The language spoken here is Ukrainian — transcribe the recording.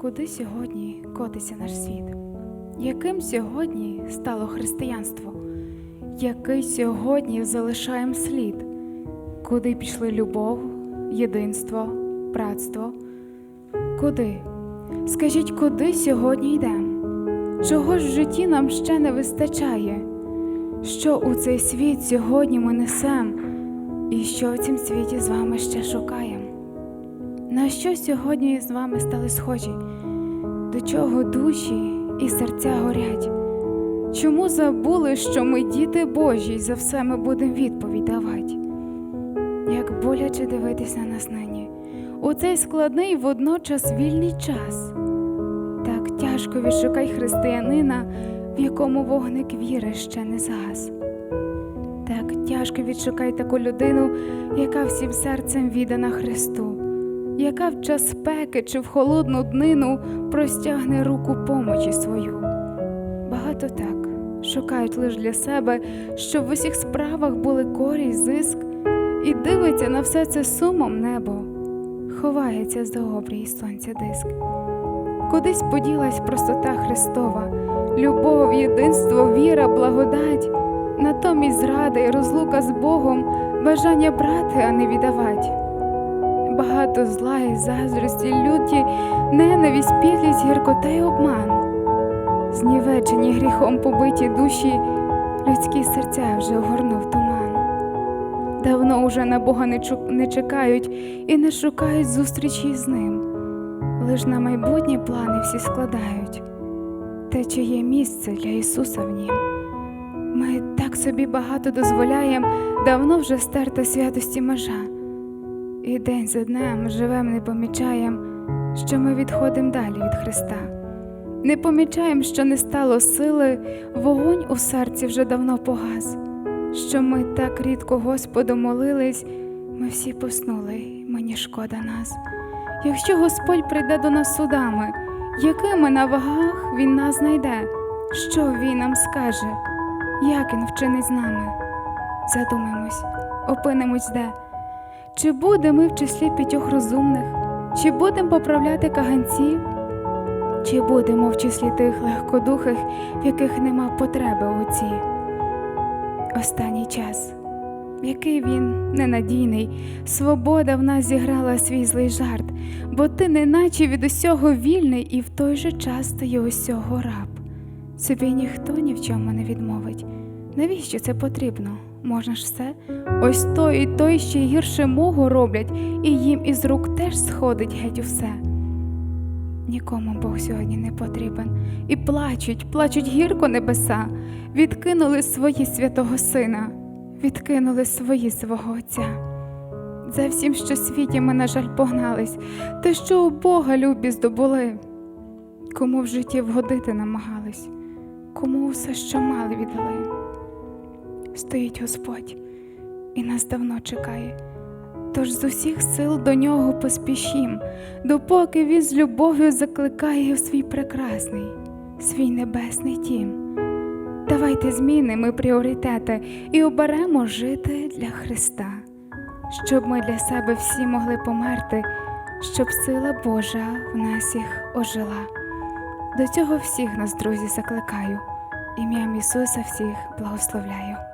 Куди сьогодні котиться наш світ? Яким сьогодні стало християнство? Який сьогодні залишаємо слід? Куди пішли любов, єдинство, братство? Куди? Скажіть, куди сьогодні йдемо? Чого ж в житті нам ще не вистачає? Що у цей світ сьогодні ми несем? І що в цім світі з вами ще шукаємо? На що сьогодні з вами стали схожі? До чого душі і серця горять? Чому забули, що ми діти Божі, і за все ми будемо відповідь давати? Як боляче дивитись на нині, у цей складний водночас вільний час. Так тяжко відшукай християнина, в якому вогник віри ще не згас. Так тяжко відшукай таку людину, яка всім серцем віддана Христу, яка в час спеки чи в холодну днину простягне руку помочі свою. Багато так шукають лиш для себе, щоб в усіх справах були користь, зиск, і дивиться на все це сумом небо, ховається за обрій сонця диск. Кудись поділась простота Христова, любов, єдинство, віра, благодать, натомість зрада і розлука з Богом, бажання брати, а не віддавати. Багато зла і заздрості, люті, ненависть, підлість, гіркота й обман. Знівечені гріхом побиті душі, людські серця вже огорнув туман. Давно уже на Бога не, чу- не чекають і не шукають зустрічі з ним. Лиш на майбутні плани всі складають, те, чи є місце для Ісуса в нім. Ми так собі багато дозволяєм, давно вже стерта святості межа. І день за днем живем, не помічаєм, що ми відходимо далі від Христа. Не помічаєм, що не стало сили, вогонь у серці вже давно погас, що ми так рідко Господу молились, ми всі поснули, мені шкода нас. Якщо Господь прийде до нас судами, якими на вагах Він нас знайде, що Він нам скаже, як Він вчинить з нами? Задумаємось, опинимось де. Чи будемо ми в числі п'ятьох розумних, чи будемо поправляти каганців, чи будемо в числі тих легкодухих, в яких нема потреби у цій? Останній час, який він ненадійний, свобода в нас зіграла свій злий жарт, бо ти неначе від усього вільний, і в той же час ти є усього раб. Собі ніхто ні в чому не відмовить. Навіщо це потрібно? Можна ж все? Ось той і той ще гірше мого роблять, і їм із рук теж сходить геть усе. Нікому Бог сьогодні не потрібен. І плачуть, плачуть гірко небеса, відкинули свої святого сина, відкинули свої свого Отця. За всім, що світі ми, на жаль, погнались, те, що у Бога любі здобули, кому в житті вгодити намагались, кому усе, що мали, віддали. Стоїть Господь і нас давно чекає. Тож з усіх сил до нього поспішім, допоки він з любов'ю закликає в свій прекрасний, свій небесний тім. Давайте змінимо пріоритети і оберемо жити для Христа, щоб ми для себе всі могли померти, щоб сила Божа в нас їх ожила. До цього всіх нас, друзі, закликаю. Ім'ям Ісуса всіх благословляю.